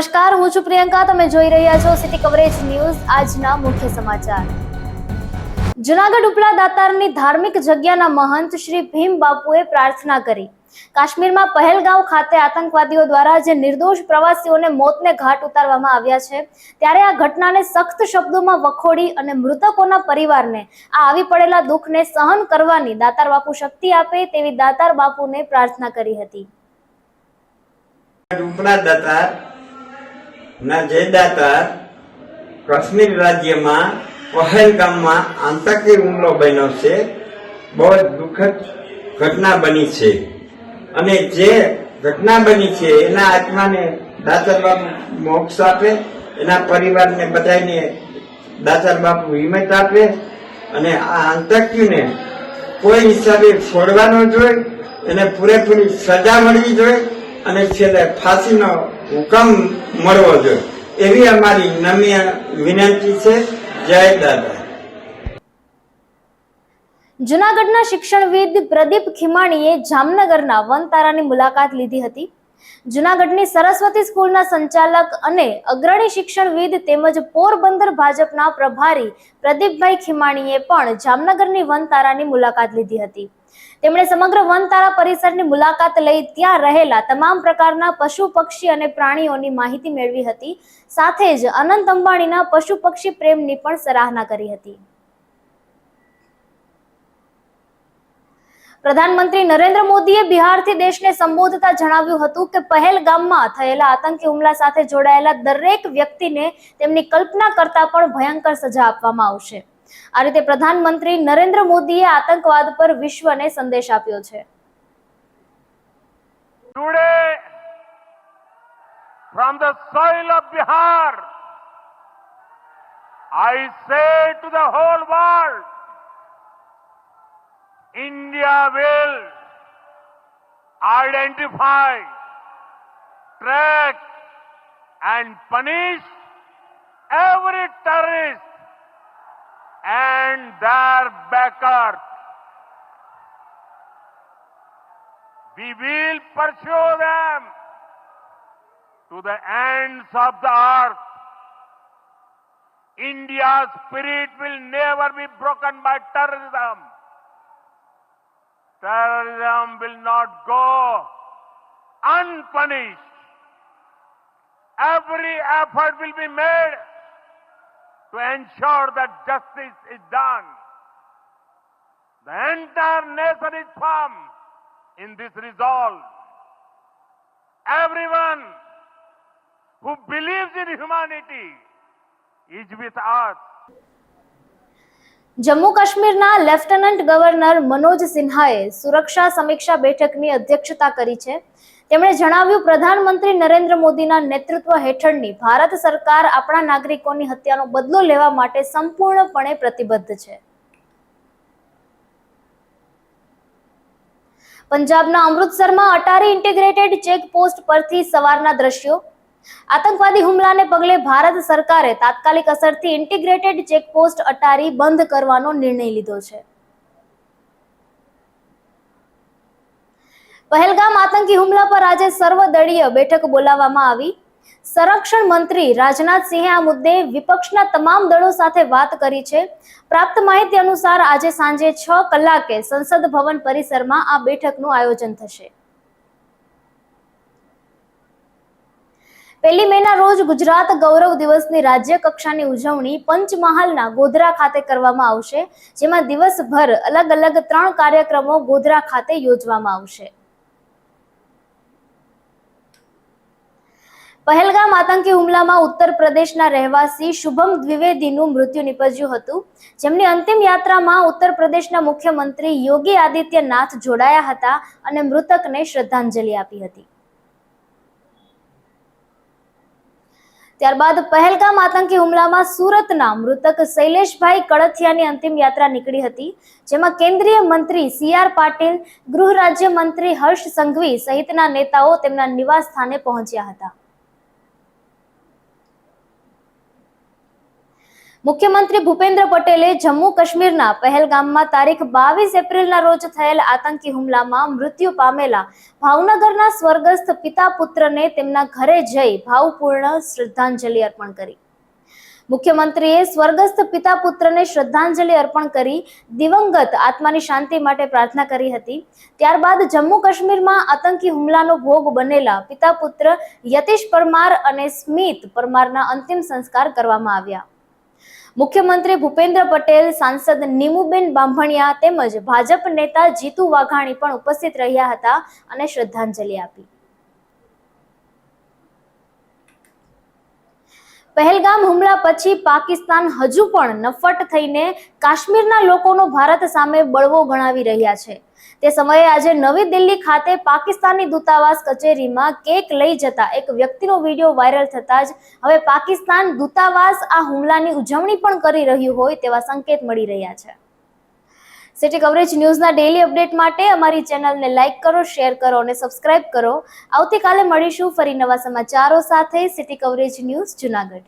નમસ્કાર, હું છું પ્રિયંકા. તમે જોઈ રહ્યા છો સિટી કવરેજ ન્યૂઝ, આજના મુખ્ય સમાચાર. જુનાગઢ ઉપલા દાતારની ધાર્મિક જગ્યાના મહંત શ્રી ભીમ બાપુએ પ્રાર્થના કરી. કાશ્મીરમાં પહેલગાંવ ખાતે આતંકવાદીઓ દ્વારા જે નિર્દોષ પ્રવાસીઓને મોતને ઘાટ ઉતારવામાં આવ્યા છે, ત્યારે આ ઘટનાને સખ્ત શબ્દોમાં વખોડી અને મૃતકોના પરિવારને આ આવી પડેલા દુઃખને સહન કરવાની દાતાર બાપુ શક્તિ આપે તેવી દાતાર બાપુને પ્રાર્થના કરી હતી. ઉપલા દાતાર ના જે દાતાર કાશ્મીર રાજ્યમાં પહેલગામમાં આતંકી હુમલો બન્યો છે. બહુ જ દુઃખદ ઘટના બની છે. અને જે ઘટના બની છે, એના આત્માને દાતાર બાપુ મોક્ષ આપે, એના પરિવારને બધાને દાતાર બાપુ હિંમત આપે અને આ આતંકીને કોઈ હિસાબે છોડવાનો જોઈએ એને પૂરેપૂરી સજા મળવી જોઈએ અને છેલ્લે ફાંસીનો હુકમ મળવો જોઈએ. એવી અમારી નમ્ય વિનંતી છે. જય દાદા. જુનાગઢના શિક્ષણવિદ પ્રદીપ ખીમાણીએ જામનગરના વનતારાની મુલાકાત લીધી હતી. જુનાગઢની સરસ્વતી સ્કૂલના સંચાલક અને અગ્રણી શિક્ષણવિદ તેમજ પોરબંદર ભાજપના પ્રભારી પ્રદીપભાઈ ખીમાણીએ પણ જામનગરની વનતારાની મુલાકાત લીધી હતી. તેમણે સમગ્ર વનતારા પરિસરની મુલાકાત લઈ ત્યાં રહેલા તમામ પ્રકારના પશુ પક્ષી અને પ્રાણીઓની માહિતી મેળવી હતી. સાથે જ અનંત અંબાણીના પશુ પક્ષી પ્રેમની પણ સરાહના કરી હતી. પ્રધાનમંત્રી નરેન્દ્ર મોદીએ બિહારથી દેશને સંબોધતા જણાવ્યું હતું કે પહેલગામમાં થયેલા આતંકી હુમલા સાથે જોડાયેલા દરેક વ્યક્તિને તેમની કલ્પના કરતા પણ ભયંકર સજા આપવામાં આવશે. આ રીતે પ્રધાનમંત્રી નરેન્દ્ર મોદીએ આતંકવાદ પર વિશ્વને સંદેશ આપ્યો છે Today, from the soil of Bihar, I say to the whole world, India will identify, track, and punish every terrorist and their backers. We will pursue them to the ends of the earth. India's spirit will never be broken by terrorism. Terrorism will not go unpunished. Every effort will be made to ensure that justice is done. The entire nation is firm in this resolve. Everyone who believes in humanity is with us. Jammu કાશ્મીરના lieutenant governor Manoj સિન્હાએ સુરક્ષા સમીક્ષા બેઠકની અધ્યક્ષતા કરી છે. તેમણે જણાવ્યું, પ્રધાનમંત્રી નરેન્દ્ર મોદીના નેતૃત્વ હેઠળની ભારત સરકાર આપણા નાગરિકોની હત્યાનો બદલો લેવા માટે સંપૂર્ણપણે પ્રતિબદ્ધ છે. પંજાબના અમૃતસરમાં અટારી ઇન્ટિગ્રેટેડ ચેકપોસ્ટ પરથી સવારના દ્રશ્યો આતંકવાદી હુમલાને પગલે ભારત સરકારે તાત્કાલિક અસરથી ઇન્ટિગ્રેટેડ ચેકપોસ્ટ અટારી બંધ કરવાનો નિર્ણય લીધો છે. પહેલગામ આતંકી હુમલા પર આજે સર્વદળીય બેઠક બોલાવવામાં આવી. સંરક્ષણ મંત્રી રાજનાથસિંહે આ મુદ્દે વિપક્ષના તમામ દળો સાથે વાત કરી છે. પ્રાપ્ત માહિતી અનુસાર આજે સાંજે છ કલાકે સંસદ ભવન પરિસરમાં આ બેઠકનું આયોજન થશે. પહેલી મેના રોજ ગુજરાત ગૌરવ દિવસની રાજ્ય કક્ષાની ઉજવણી પંચમહાલના ગોધરા ખાતે કરવામાં આવશે, જેમાં દિવસભર અલગ અલગ ત્રણ કાર્યક્રમો ગોધરા ખાતે યોજવામાં આવશે. પહેલગામ આતંકી હુમલામાં ઉત્તર પ્રદેશના રહેવાસી શુભમ દ્વિવેદીનું મૃત્યુ નિપજ્યું હતું. જેમની અંતિમ યાત્રામાં ઉત્તર પ્રદેશના મુખ્યમંત્રી યોગી આદિત્યનાથ જોડાયા હતા અને મૃતકને શ્રદ્ધાંજલિ આપી હતી. ત્યારબાદ પહેલગામ આતંકી હુમલામાં સુરતના મૃતક શૈલેષભાઈ કળથિયાની અંતિમ યાત્રા નીકળી હતી, જેમાં કેન્દ્રીય મંત્રી સી આર પાટીલ, ગૃહ રાજ્ય મંત્રી હર્ષ સંઘવી સહિતના નેતાઓ તેમના નિવાસ સ્થાને પહોંચ્યા હતા. મુખ્યમંત્રી ભૂપેન્દ્ર પટેલે જમ્મુ કાશ્મીરના પહેલગામમાં તારીખ બાવીસ એપ્રિલના રોજ થયેલ આતંકી હુમલામાં મૃત્યુ પામેલા ભાવનગરના સ્વર્ગસ્થ પિતા પુત્રને તેમના ઘરે જઈ ભાવપૂર્ણ શ્રદ્ધાંજલિ અર્પણ કરી. મુખ્યમંત્રીએ સ્વર્ગસ્થ પિતા પુત્રને શ્રદ્ધાંજલિ અર્પણ કરી દિવંગત આત્માની શાંતિ માટે પ્રાર્થના કરી હતી. ત્યારબાદ જમ્મુ કાશ્મીરમાં આતંકી હુમલાનો ભોગ બનેલા પિતા પુત્ર યતીશ પરમાર અને સ્મિત પરમારના અંતિમ સંસ્કાર કરવામાં આવ્યા. મુખ્યમંત્રી ભૂપેન્દ્ર પટેલ, સાંસદ નીમુબેન બાંભણિયા તેમજ ભાજપ નેતા જીતુ વાઘાણી પણ ઉપસ્થિત રહ્યા હતા અને શ્રદ્ધાંજલિ આપી. પહેલગામ હુમલા પછી પાકિસ્તાન હજુ પણ નફટ થઈને કાશ્મીરના લોકોનો ભારત સામે બળવો ગણાવી રહ્યા છે. તે સમયે આજે નવી દિલ્હી ખાતે પાકિસ્તાની દૂતાવાસ કચેરીમાં કેક લઈ જતા એક વ્યક્તિનો વીડિયો વાયરલ થતા જ હવે પાકિસ્તાન દૂતાવાસ આ હુમલાની ઉજવણી પણ કરી રહ્યું હોય તેવા સંકેત મળી રહ્યા છે. સિટી કવરેજ ન્યૂઝના ડેલી અપડેટ માટે અમારી ચેનલને લાઇક કરો શેર કરો અને સબસ્ક્રાઇબ કરો. આવતીકાલે મળીશું ફરી નવા સમાચારો સાથે સિટી કવરેજ ન્યૂઝ જુનાગઢ.